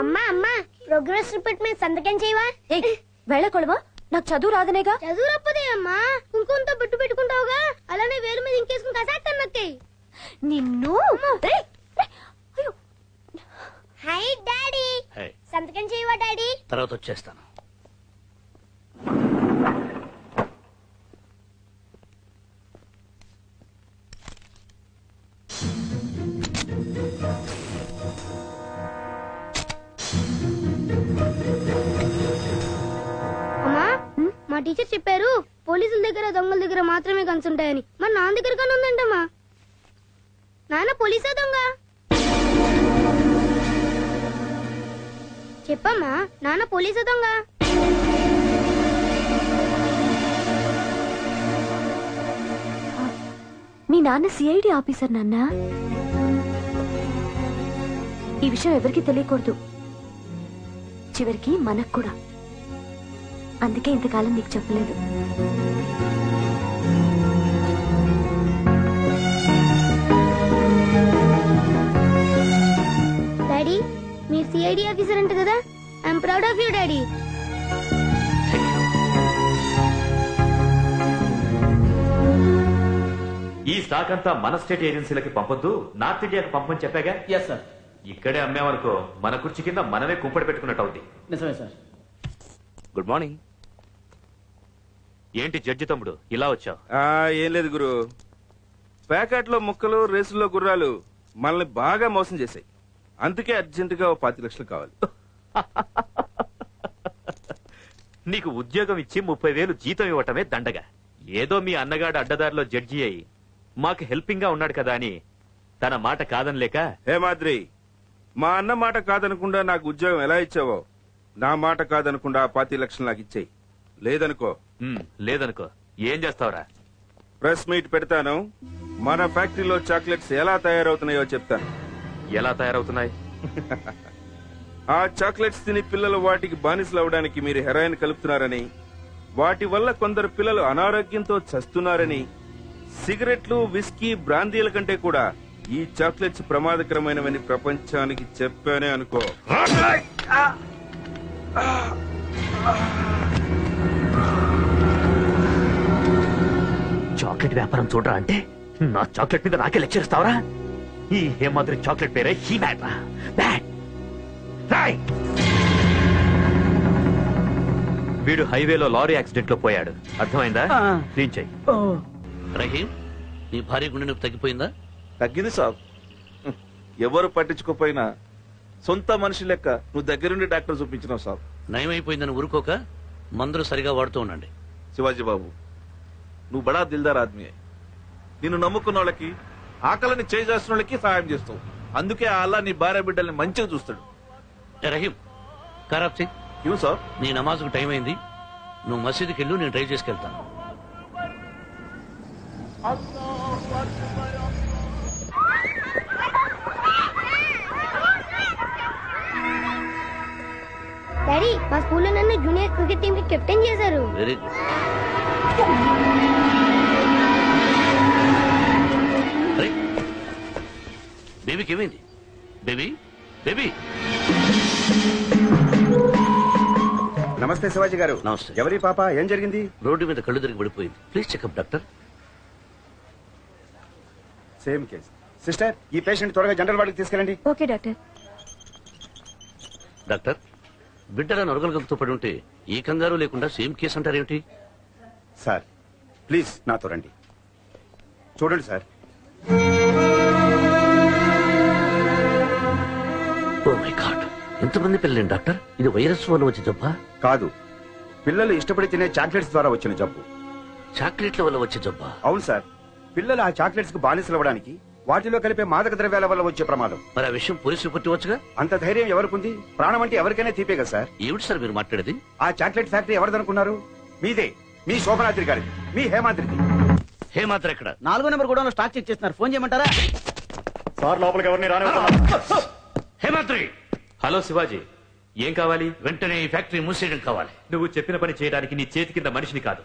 అమ్మా అమ్మా progress report మీద సంతకం చేయవా? వెళ్ళకూడవా? నాకు చదువు రాదనేగా? చదువు రప్పదే అమ్మా. కుంకుమంతో బొట్టు పెట్టుకుంటావుగా? అలానే వేలు మీద ఇంకేసుకుని కసాక్తాను నొక్కి నిన్ను. Hi daddy. సంతకం చేయవా డాడీ? తర్వాత వచ్చేస్తాను. పోలీసుల దగ్గర దొంగల దగ్గర మాత్రమే గన్స్ ఉంటాయని. మన నాన్న దగ్గర కానీ ఉందంటమ్మా. నాన్న పోలీసా దొంగ? చెప్పమ్మా నాన్న పోలీసా దొంగ? మీ నాన్న సిఐడి ఆఫీసర్ నాన్న? ఈ విషయం ఎవరికి తెలియకూడదు. చివరికి మనకు కూడా. అందుకే ఇంతకాలం నీకు చెప్పలేదు. డాడీ మీరు సిఐడి ఆఫీసర్ అంట కదా? I'm proud of you daddy. ఈ స్టాక్ అంతా మన స్టేట్ ఏజెన్సీలకి పంపొద్దు నార్త్ ఇండియాకి పంపని చెప్పాగా? ఎస్ సార్ ఇక్కడే అమ్మేమనుకో మన కుర్చీ కింద మనమే కుంపడి పెట్టుకున్నట్టు అవుద్ది. నిజమే సార్ గుడ్ మార్నింగ్ ఏంటి జడ్జి తమ్ముడు? ఇలా వచ్చావు? ఏం లేదు గురు. ప్యాకెట్లో ముక్కలు రేసుల్లో గుర్రాలు మనల్ని బాగా మోసం చేశాయి. అందుకే అర్జెంటుగా ఓ పాతి లక్షలు కావాలి. నీకు ఉద్యోగం ఇచ్చి ముప్పై వేలు జీతం ఇవ్వటమే దండగా. ఏదో మీ అన్నగాడు అడ్డదారిలో జడ్జి అయి మాకు హెల్పింగ్గా ఉన్నాడు కదా అని తన మాట కాదనిలేక? హే మాద్రి మా అన్న మాట కాదనకుండా నాకు ఉద్యోగం ఎలా ఇచ్చావో నా మాట కాదనకుండా ఆ పాతి లక్షలు నాకు ఇచ్చేయి. లేదనుకో "ఉమ్, లేదనుకో ఏం చేస్తావురా? ప్రెస్ మీట్ పెడతాను. మన ఫ్యాక్టరీలో చాక్లెట్స్ ఎలా తయారవుతున్నాయో చెప్తాను. ఎలా తయారవుతున్నాయి? ఆ చాక్లెట్స్ తిని పిల్లలు వాటికి బానిసలు అవడానికి మీరు హెరాయిన్ కలుపుతున్నారని వాటి వల్ల కొందరు పిల్లలు అనారోగ్యంతో చస్తున్నారని సిగరెట్లు విస్కీ బ్రాందీల కంటే కూడా ఈ చాక్లెట్స్ ప్రమాదకరమైనవని ప్రపంచానికి చెప్పానే అనుకో. చాక్లెట్ వ్యాపారం చూడరా అంటే? నా చాక్లెట్ మీద నాకే లెక్చర్ ఇస్తావరా? ఈ హేమాద్రి చాక్లెట్ పేరే హీ రాయ్. వీడు హైవేలో లారీ యాక్సిడెంట్లో పోయాడు. అర్థమైందా. క్లీన్ చెయ్యి రహీం నీ భార్య గుండె నొప్పి తగ్గిపోయిందా? తగ్గింది సాబ్. ఎవరు పట్టించుకోపోయినా సొంత మనిషి లెక్క నువ్వు దగ్గరుండి డాక్టర్ చూపించినావు సాబ్. నయమైపోయిందని ఊరుకోక మందులు సరిగా వాడుతూ ఉండండి. శివాజీ బాబు నువ్వు బడా దిల్దార్ ఆద్మీ నిన్ను నమ్ముకున్న వాళ్ళకి ఆకలిని చేసిన వాళ్ళకి సహాయం చేస్తావు. అందుకే ఆ అల్లా నీ భార్య బిడ్డల్ని మంచిగా చూస్తాడు. ఏ రహీం ఖరాబ్ సింగ్ ఇవ్వు సార్? నీ నమాజ్కు టైం అయింది. నువ్వు మసీదుకి వెళ్ళు నేను డ్రైవ్ చేసుకెళ్తాను. డాడీ మా స్కూల్లో నన్ను జూనియర్ క్రికెట్ టీం కి కెప్టెన్ చేశారు. Very good. బేబీకి ఏమైంది బేబీ బేబీ. నమస్తే శివాజీ గారు. నమస్తే. ఎవరి పాప? ఏం జరిగింది? రోడ్డు మీద కళ్ళు తిరిగి పడిపోయింది please checkup doctor same case sister ఈ పేషెంట్ త్వరగా జనరల్ వార్డుకి తీసుకెళ్ళండి. Okay doctor. డాక్టర్ బిడ్డల నొరగలగలతో పడి ఉంటే ఈ కంగారు లేకుండా సేమ్ కేసు అంటారేమిటి? సార్ ప్లీజ్ నాతో రండి. చూడండి సార్ గాడ్ ఎంతమంది పిల్లలేండి డాక్టర్ ఇది వైరస్ వల్ల వచ్చే జబ్బా కాదు పిల్లలు ఇష్టపడి తినే చాక్లెట్స్ ద్వారా వచ్చిన జబ్బు చాక్లెట్ల వల్ల వచ్చే జబ్బా అవును సార్ పిల్లలు ఆ చాక్లెట్స్కు బానిసలు అవ్వడానికి వాటిలో కలిపే మాదక ద్రవ్యాల వల్ల వచ్చే ప్రమాదం మరి ఆ విషయం పోలీసులు పట్టివచ్చుగా అంత ధైర్యం ఎవరికుంది ప్రాణం అంటే ఎవరికైనా తీపే కదా సార్ ఏమిటి సార్ మీరు మాట్లాడేది ఆ చాక్లెట్ ఫ్యాక్టరీ ఎవరిదనుకున్నారు మీదే మీ శోభనాద్రి గారి మీ హేమాద్రిది హే మాత్రం ఎక్కడ నాలుగో నెంబర్ కూడా స్టాక్ చెక్ చేస్తున్నారు ఫోన్ చేయమంటారా సార్ లోపలికి ఎవరిని రాని హేమాద్రి హలో శివాజీ ఏం కావాలి? వెంటనే ఈ ఫ్యాక్టరీ మూసేయడం కావాలి. నువ్వు చెప్పిన పని చేయడానికి నీ చేతి కింద మనిషిని కాదు.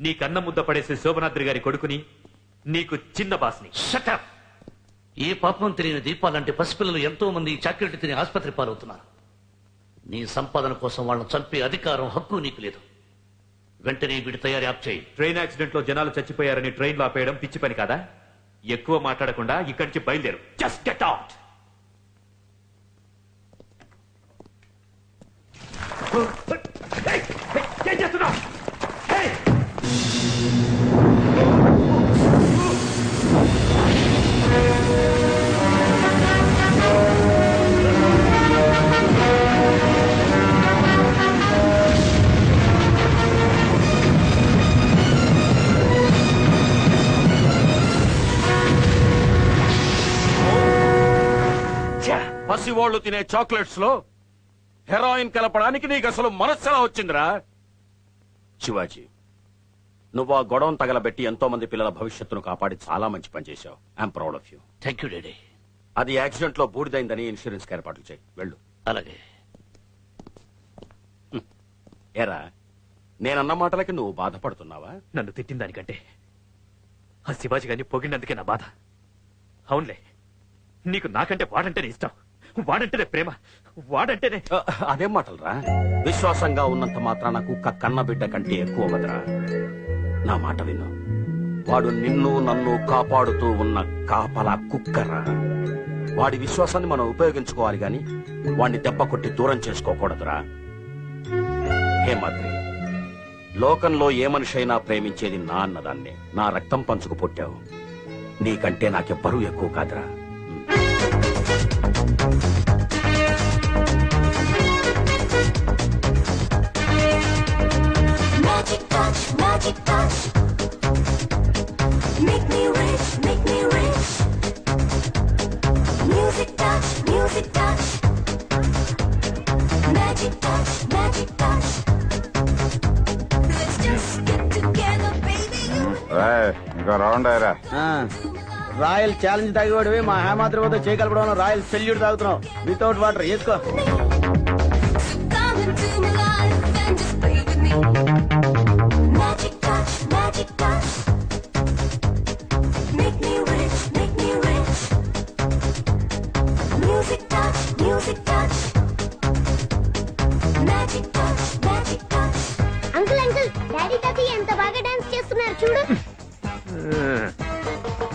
నీ కన్న ముద్ద పడేసే శోభనాద్రి గారి కొడుకుని నీకు చిన్న బాస్ని. షటప్ ఏ పాపం తెలియని దీపాలంటే పసిపిల్లలు ఎంతో మంది చాక్లెట్ తిని ఆసుపత్రి పాలవుతున్నారు. నీ సంపాదన కోసం వాళ్ళని చంపే అధికారం హక్కు నీకు లేదు. వెంటనే వీడి తయారీ ఆప్ చేయి. ట్రైన్ యాక్సిడెంట్లో జనాలు చచ్చిపోయారని ట్రైన్లో ఆపేయడం పిచ్చి పని కాదా? ఎక్కువ మాట్లాడకుండా ఇక్కడి నుంచి బయలుదేరు. జస్ట్ గెట్ అవుట్ ఏం చేస్తున్నావు? పసివాళ్ళు తినే చాక్లెట్స్లో హెరాయిన్ కలపడానికి నీకు అసలు మనస్సెలా వచ్చిందిరా? శివాజీ నువ్వు ఆ గొడవను తగలబెట్టి ఎంతో మంది పిల్లల భవిష్యత్తును కాపాడి చాలా మంచి పని చేశావు. I'm proud of you thank you daddy అది యాక్సిడెంట్లో బూడిదైందని ఇన్సూరెన్స్ ఏర్పాట్లు చేయి. వెళ్ళు. అలాగే. ఏరా నేనన్న మాటలకి నువ్వు బాధపడుతున్నావా? నన్ను తిట్టిన దానికంటే. ఆ శివాజీ గారిని పొగిడినందుకే నా బాధ. అవునులే నీకు నాకంటే వాడంటేనే ఇష్టం. వాడంటేనే ప్రేమ. వాడంటేనే అదేం మాటలరా? విశ్వాసంగా ఉన్నంత మాత్రాన కుక్క కన్న బిడ్డ కంటే ఎక్కువ వదరా? నా మాట విను. వాడు నిన్ను నన్ను కాపాడుతూ ఉన్న కాపలా కుక్కరా? వాడి విశ్వాసాన్ని మనం ఉపయోగించుకోవాలి గాని వాడిని దెబ్బ కొట్టి దూరం చేసుకోకూడదురా. హేమాద్రి లోకంలో ఏ మనిషి అయినా ప్రేమించేది నా అన్నదాన్నే. నా రక్తం పంచుకు పుట్టావు. నీకంటే నాకెవ్వరూ ఎక్కువ కాదురా. రాయల్ ఛాలెంజ్ తాగేవాడివి మా హేమాద్రి వద్ద చేయగలపడం రాయల్ సెల్యూట్ తాగుతున్నాం. వితౌట్ వాటర్ వేసుకో.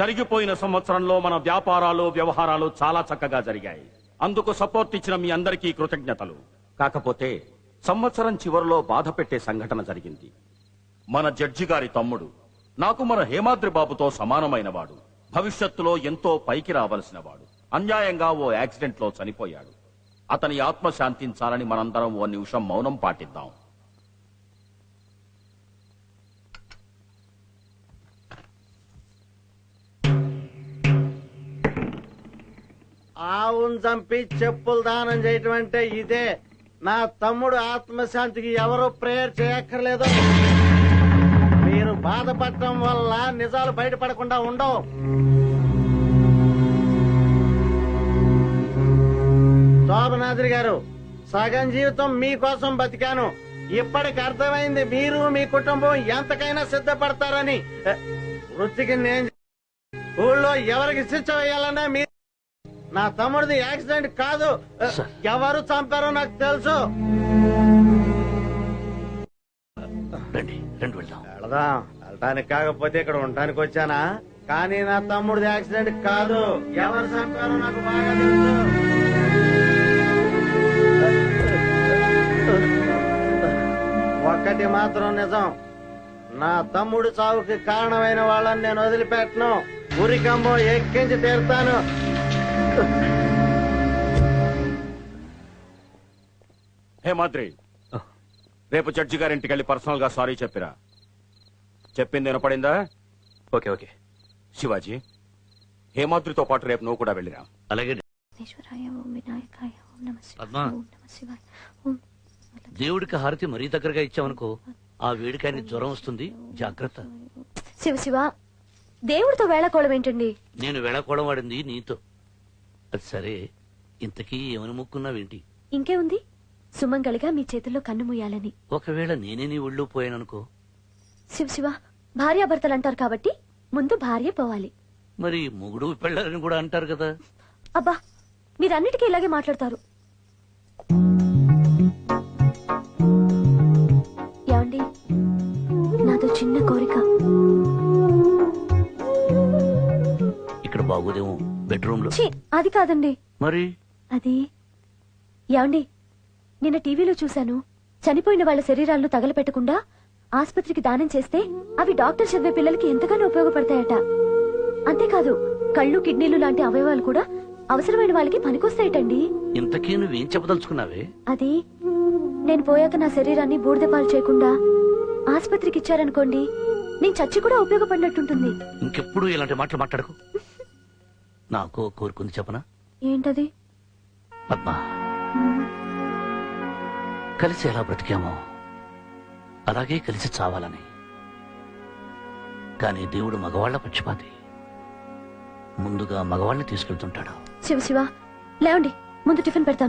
జరిగిపోయిన సంవత్సరంలో మన వ్యాపారాలు వ్యవహారాలు చాలా చక్కగా జరిగాయి. అందుకు సపోర్ట్ ఇచ్చిన మీ అందరికీ కృతజ్ఞతలు. కాకపోతే సంవత్సరం చివరిలో బాధ పెట్టే సంఘటన జరిగింది. మన జడ్జి గారి తమ్ముడు నాకు మన హేమాద్రి బాబుతో సమానమైన వాడు భవిష్యత్తులో ఎంతో పైకి రావలసిన వాడు అన్యాయంగా ఓ యాక్సిడెంట్లో చనిపోయాడు. అతని ఆత్మ శాంతించాలని మనందరం ఓ నిమిషం మౌనం పాటిద్దాం. ఆవును చంపి చెప్పులు దానం చేయటం అంటే ఇదే. నా తమ్ముడు ఆత్మశాంతికి ఎవరు ప్రేయర్ చేయక్కర్లేదు. మీరు బాధపడటం వల్ల నిజాలు బయటపడకుండా ఉండవు. శోభనాద్రి గారు సగం జీవితం మీకోసం బతికాను. ఇప్పటికి అర్థమైంది మీరు మీ కుటుంబం ఎంతకైనా సిద్ధపడతారని. వృత్తికి నేను ఊళ్ళో ఎవరికి శిక్ష వేయాలన్నా మీరు నా తమ్ముడిది యాక్సిడెంట్ కాదు. ఎవరు చంపారో నాకు తెలుసు. రండి రండి వెళ్దాం. వెళదాం. వెళ్ళటానికి కాకపోతే ఇక్కడ ఉండటానికి వచ్చానా? కానీ నా తమ్ముడిది యాక్సిడెంట్ కాదు. ఎవరు చంపారో నాకు బాగా తెలుసు. ఒక్కటి మాత్రం నిజం. నా తమ్ముడు చావుకి కారణమైన వాళ్ళని నేను వదిలిపెట్టను. ఉరికంబం ఎక్కించి తీరుతాను. హేమాద్రి రేపు జడ్జి గారింటికి వెళ్ళి పర్సనల్గా సారీ చెప్పిరా. చెప్పింది వినపడిందా? Okay okay. శివాజీ హేమాద్రితో పాటు రేపు నువ్వు కూడా వెళ్ళిరా. అలాగే. విఘ్నేశ్వరాయ ఓం వినాయకాయ ఓం నమ శివాయ. పద్మా. ఓం నమ శివాయ. ఓం దేవుడికి హారతి మరీ దగ్గరగా ఇచ్చామనుకో ఆ వేడికాయని జ్వరం వస్తుంది. జాగ్రత్త. శివ శివ. దేవుడితో వేళకోళం ఏంటండి? నేను వెళ్ళకూడం వాడింది నీతో. అది సరే. ఇంతకీ ఏమని మొక్కున్నావేంటి? ఇంకే ఉంది. సుమంగళిగా మీ చేతుల్లో కన్ను మూయాలని. ఒకవేళ నేనే నీ ఒళ్ళు పోయాననుకో? శివ శివ భార్యాభర్తలు అంటారు కాబట్టి ముందు భార్య పోవాలి. మరి మొగుడు పెళ్ళారని కూడా అంటారు కదా. అబ్బా మీరన్నిటికీ ఇలాగే మాట్లాడతారు. ఏమండి? నాదో చిన్న కోరిక. ఇక్కడ బాగోదేమో. బెడ్రూమ్లో ఛీ, అది కాదండి. మరి? అది ఏమండి నిన్న టీవీలో చూశాను. చనిపోయిన వాళ్ళ శరీరాలను తగలపెట్టకుండా ఆస్పత్రికి దానం చేస్తే అవి డాక్టర్ చదివే పిల్లలకి ఎంతగానో ఉపయోగపడతాయట. అంతేకాదు కళ్ళు కిడ్నీలు లాంటి అవయవాలు కూడా అవసరమైన వాళ్ళకి పనికొస్తాయటండి. ఇంతకీ నువ్వేం చెప్పదలుచుకున్నావే? అది నేను పోయాక నా శరీరాన్ని బూడిద పాలు చేయకుండా ఆస్పత్రికి ఇచ్చారనుకోండి నేను చచ్చి కూడా ఉపయోగపడినట్టుంటుంది. ఇంకెప్పుడు ఇలాంటి మాటలు మాట్లాడకు. నాకు కోరుకుంది చెప్పనా? ఏంటది? పద్మ కలిసి ఎలా బ్రతికామో అలాగే కలిసి చావాలని. కానీ దేవుడు మగవాళ్ళ పక్షపాతి. ముందుగా మగవాళ్ళని తీసుకెళ్తుంటాడు. శివ శివ లేవండి ముందు టిఫిన్ పెడతాను.